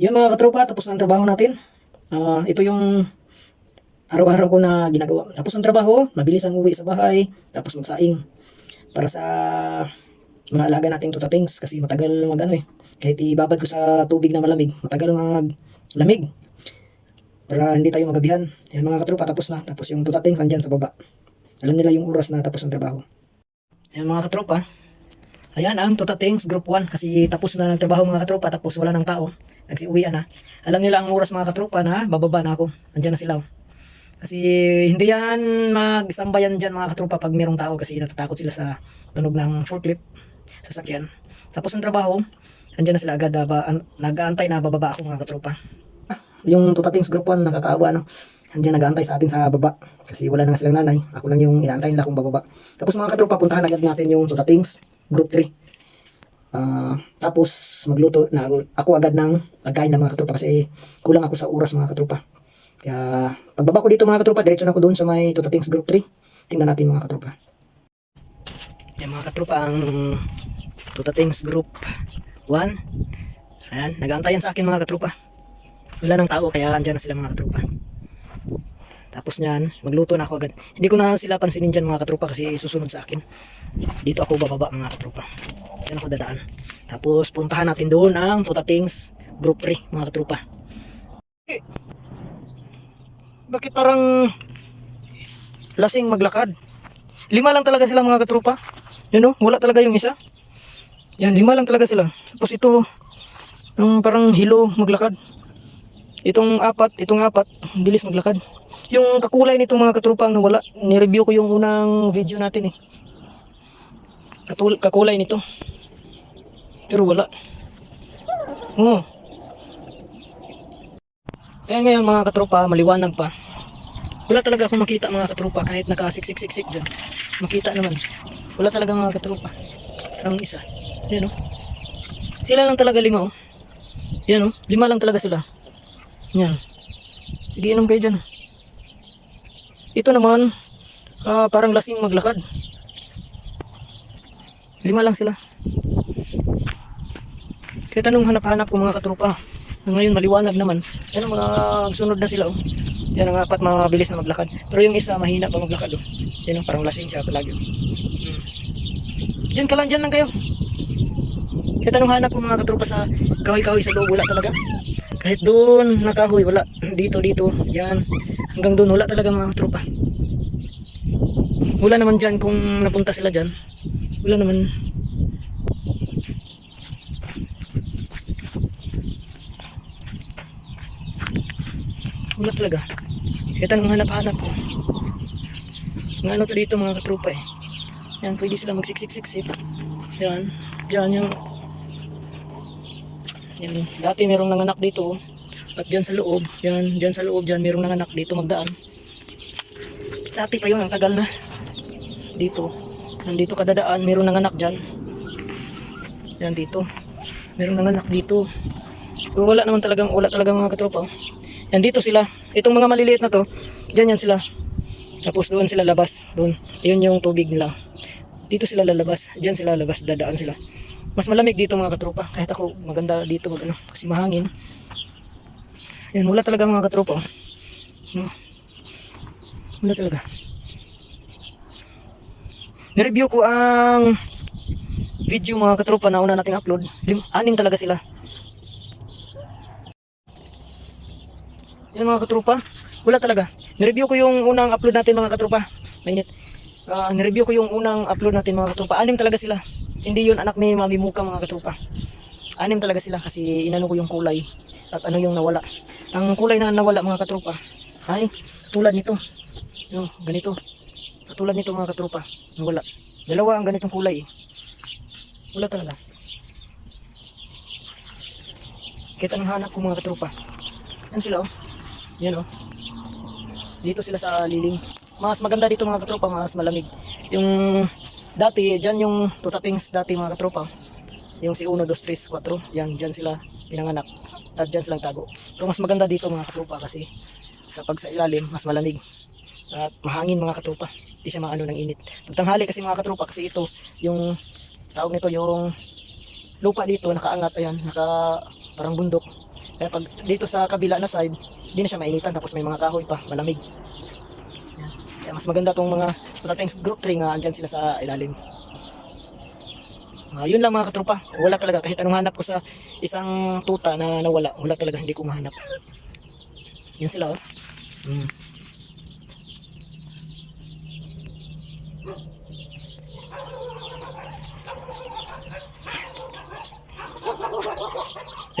Yun mga katropa, tapos na ang trabaho natin. Ah, ito yung araw-araw ko na ginagawa. Tapos ang trabaho, mabilis ang uwi sa bahay, tapos magsaing. Para sa mga alaga nating tutatings kasi matagal mag ano eh. Kahit ibabad ko sa tubig na malamig, matagal maglamig. Para hindi tayo magabihan. Yan mga katropa, tapos na. Tapos yung tutatings nandyan sa baba. Alam nila yung oras na tapos ang trabaho. Yan mga katropa. Ayan ang Tota Things Group 1 kasi tapos na ng trabaho mga katropa tapos wala ng tao. Nagsiuwian na. Alam nila ang oras mga katropa na bababa na ako. Andiyan na sila. oh. Kasi hindi yan magsambayan dyan mga katropa pag mayroong tao kasi natatakot sila sa tunog ng forklift sasakyan. Tapos ang trabaho, andyan na sila agad. ah, ba, an, nag-aantay na bababa ako mga katropa. Yung Tota Things Group 1 nakakaawa no. Andiyan nag-aantay sa atin sa baba. Kasi wala na silang nanay. Ako lang yung inaantay nila kung bababa. Tapos mga katropa, puntahan agad natin yung Tota Things Group 3. Ah, tapos magluto na ako, ako agad ng pagkain ng mga katropa kasi kulang ako sa oras mga katropa. Kaya pagbaba ko dito mga katropa, diretso na ako doon sa may Tota Things Group 3. Tingnan natin mga katropa. Yan mga katropa ang Tota Things Group 1. Ayan, nag-aantayan sa akin mga katropa. Wala ng tao kaya andyan na sila mga katropa. Tapos niyan, magluto na ako agad. Hindi ko na sila pansinin dyan mga katropa kasi susunod sa akin. Dito ako bababa mga katropa. Diyan ako dadaan. Tapos puntahan natin doon ang Things Group 3 mga katropa. Eh, bakit parang lasing maglakad? Lima lang talaga sila mga katropa. Yan o, wala talaga yung isa. Yan, lima lang talaga sila. Tapos ito, yung parang hilo maglakad. Itong apat, itong apat, bilis maglakad. Yung kakulay nitong mga katropa ang nawala. Ni-review ko yung unang video natin eh. Katul kakulay nito. Pero wala. Oh. Kaya ngayon mga katropa, maliwanag pa. Wala talaga akong makita mga katropa kahit nakasiksik-siksik dyan. Makita naman. Wala talaga mga katropa. Ang isa. Yan oh. Sila lang talaga lima oh. Yan oh. Lima lang talaga sila. Yan. Sige inom kayo dyan. Ito naman, ah, parang lasing maglakad. Lima lang sila. Kaya tanong hanap-hanap ko mga katropa. Ngayon maliwanag naman. Yan ang mga sunod na sila. Oh. Yan ang apat mabilis na maglakad. Pero yung isa mahina pa maglakad. Oh. Yan ang parang lasing siya palagi. oh. Hmm. Diyan ka lang, dyan lang kayo. Kaya tanong hanap ko mga katropa sa kahoy-kahoy sa loob. Wala talaga. Kahit doon nakahoy, wala. Dito, dito, yan. Hanggang doon, wala talaga mga katropa. Wala naman dyan kung napunta sila dyan. Wala naman. Wala talaga. Kaya tanong hanap-hanap ko. Nga ano to dito mga katropa eh. Yan, pwede sila magsiksik-siksik. Yan. Yan yung yan. Dati merong nanganak dito. oh. At dyan sa loob, yan, dyan sa loob, dyan merong nanganak dito magdaan. Dati pa yun, ang tagal na. Dito. Nandito kadadaan, merong nanganak dyan. Yan dito. Merong nanganak dito. Pero wala naman talagang, wala talagang mga katropa. oh. Yan dito sila. Itong mga maliliit na to, dyan yan sila. Tapos doon sila labas. Doon. Yun yung tubig nila. Dito sila lalabas. Dyan sila lalabas. Dadaan sila. Mas malamig dito mga katropa. Kahit ako maganda dito mag ano, kasi mahangin. Yan, wala talaga mga katropa. oh. Hmm. Wala talaga. Nireview ko ang video mga katropa na una nating upload. Lim anim talaga sila. Yan mga katropa. Wala talaga. Nireview ko yung unang upload natin mga katropa. Mainit. Ah, nireview ko yung unang upload natin mga katropa. Anim talaga sila. Hindi yun anak ni Mami Muka mga katropa. Anim talaga sila kasi inano ko yung kulay at ano yung nawala. Ang kulay na nawala mga katropa ay tulad nito. Yung ganito. Katulad nito mga katropa. Nawala. Dalawa ang ganitong kulay eh. Wala talaga. Kita ang hanap ko mga katropa. Yan sila oh. Yan oh. Dito sila sa liling. Mas maganda dito mga katropa, mas malamig. Yung dati, dyan yung tutatings dati mga katropa. Yung si 1, 2, 3, 4. Yan, dyan sila pinanganak. At dyan silang tago. Pero mas maganda dito mga katropa kasi sa pag sa ilalim, mas malamig. At mahangin mga katropa. Hindi siya maano ng init. Pagtanghali kasi mga katropa kasi ito, yung tawag nito yung lupa dito nakaangat ayan, naka parang bundok. Kaya pag dito sa kabila na side, hindi na siya mainitan tapos may mga kahoy pa, malamig. Kaya mas maganda tong mga patating group tree nga andyan sila sa ilalim. Ah, yun lang mga katropa. Wala talaga kahit anong hanap ko sa isang tuta na nawala. Wala talaga hindi ko mahanap. Yan sila oh. Mm.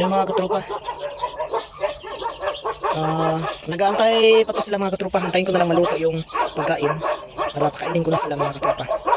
Yan mga katropa. Ah, nag-aantay pa to sila mga katropa. Antayin ko na lang maluto yung pagkain para pakainin ko na sila mga katropa.